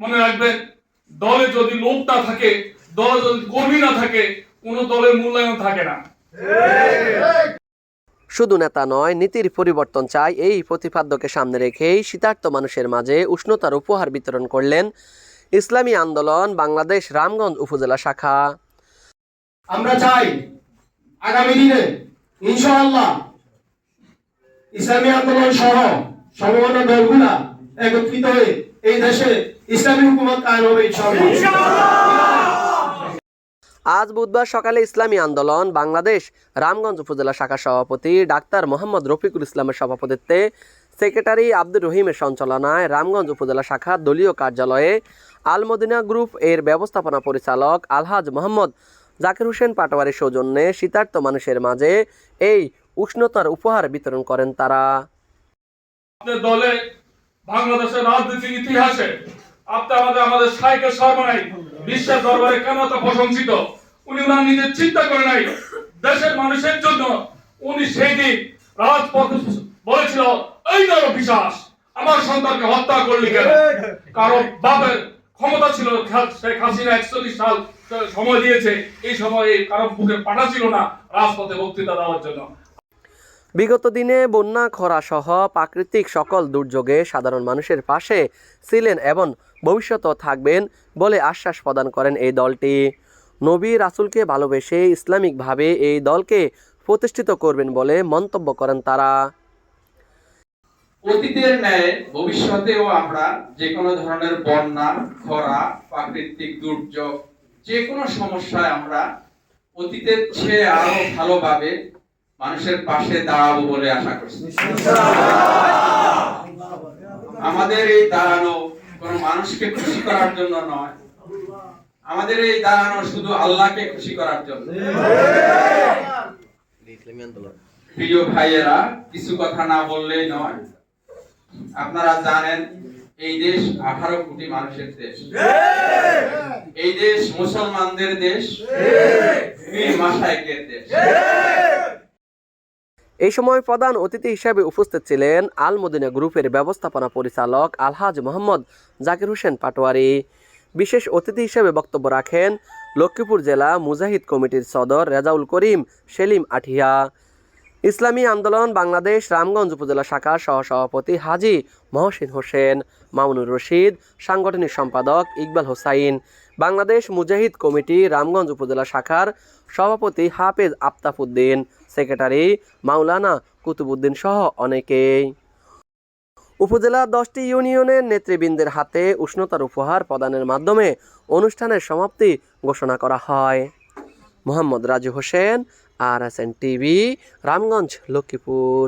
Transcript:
মনে রাখবেন দলে যদি লোক না থাকে দলে যদি কর্মী না থাকে কোনো দলের মূল্যায়ন থাকে না। শুধু নেতা নয় নীতির পরিবর্তন চাই এই প্রতিপাদ্যকে সামনে রেখেই শীতার্ত মানুষের মাঝে উষ্ণতার উপহার বিতরণ করলেন ইসলামী আন্দোলন বাংলাদেশ রামগঞ্জ উপজেলা শাখা। আমরা চাই আগামী দিনে ইনশাআল্লাহ ইসলামী আন্দোলন সহ সমমনা দলগুলা একত্রিত হয়ে এই দেশে ইসলামী হুকুমত কায়েম হবে আজ বুধবার সকালে ইসলামী আন্দোলন বাংলাদেশ রামগঞ্জ উপজেলা শাখা সভাপতি ডাক্তার মোহাম্মদ রফিকুল ইসলামের সভাপতিত্বে সেক্রেটারি আব্দুর রহিমের সঞ্চালনায় রামগঞ্জ উপজেলা শাখা দলীয় কার্যালয়ে আলমদিনা গ্রুপ এর ব্যবস্থাপনা পরিচালক আলহাজ মোহাম্মদ জাকির হোসেন পাটোয়ারির সৌজন্যে শীতার্ত মানুষের মাঝে এই উষ্ণতার উপহার বিতরণ করেন তারা। দলে বাংলাদেশের রাজনীতির ইতিহাসে আপনি আমাদের আমাদের সর্বনাই, বিশ্বের দরবারে কেন প্রশংসিত। উনি নিজের চিন্তা করে নাই। দেশের মানুষের জন্য উনি সেই দিন রাজপথ বলেছিল, এই বিশ্বাস আমার সন্তানকে হত্যা করলি কেন? কারণ বাপের ক্ষমতা ছিল শেখ হাসিনা একচল্লিশ সাল সময় দিয়েছে। এই বুকে পাঠা ছিল না রাজপথে বক্তৃতা দেওয়ার জন্য। বিগত দিনে বন্যা, খরা সহ প্রাকৃতিক সকল দুর্যোগে সাধারণ মানুষের পাশে ছিলেন এবং ভবিষ্যতেও থাকবেন বলে আশ্বাস প্রদান করেন এই দলটি। নবী রাসুলকে ভালোবেসে ইসলামিকভাবে এই দলকে প্রতিষ্ঠিত করবেন বলে মন্তব্য করেন তারা। অতীতের ন্যায় ভবিষ্যতেও আমরা যে কোনো ধরনের বন্যা খরা প্রাকৃতিক দুর্যোগ যে কোনো সমস্যায় আমরা অতীতের চেয়ে আরও ভালোভাবে মানুষের পাশে দাঁড়াবো বলে আশা করছি। আমাদের এই দাঁড়ানো কোনো মানুষকে খুশি করার জন্য নয়। আমাদের এই দাঁড়ানো শুধু আল্লাহকে খুশি করার জন্য। প্রিয় ভাইয়েরা, কিছু কথা না বললেই নয়। আপনারা জানেন, এই দেশ আঠারো কোটি মানুষের দেশ। এই দেশ মুসলমানদের দেশ। পীর মাশায়েখের দেশ। এই সময় প্রধান অতিথি হিসেবে উপস্থিত ছিলেন আল মদিনা গ্রুপের ব্যবস্থাপনা পরিচালক আলহাজ মোহাম্মদ জাকির হোসেন পাটোয়ারি। বিশেষ অতিথি হিসেবে বক্তব্য রাখেন লক্ষ্মীপুর জেলা মুজাহিদ কমিটির সদর রেজাউল করিম সেলিম আঠিয়া। ইসলামী আন্দোলন বাংলাদেশ রামগঞ্জ উপজেলা শাখার সহসভাপতি হাজি মহসিন হোসেন, মামুনুর রশিদ, সাংগঠনিক সম্পাদক ইকবাল হোসাইন, বাংলাদেশ মুজাহিদ কমিটি রামগঞ্জ উপজেলা শাখার সভাপতি হাফেজ আফতাফুদ্দিন, সেক্রেটারি মাওলানা কুতুবুদ্দিন সহ অনেকেই। উপজেলা দশটি ইউনিয়নের নেতৃবৃন্দের হাতে উষ্ণতার উপহার প্রদানের মাধ্যমে অনুষ্ঠানের সমাপ্তি ঘোষণা করা হয়। Mohammad Raju Hossain R S N TV Ramganj Lakshmipur.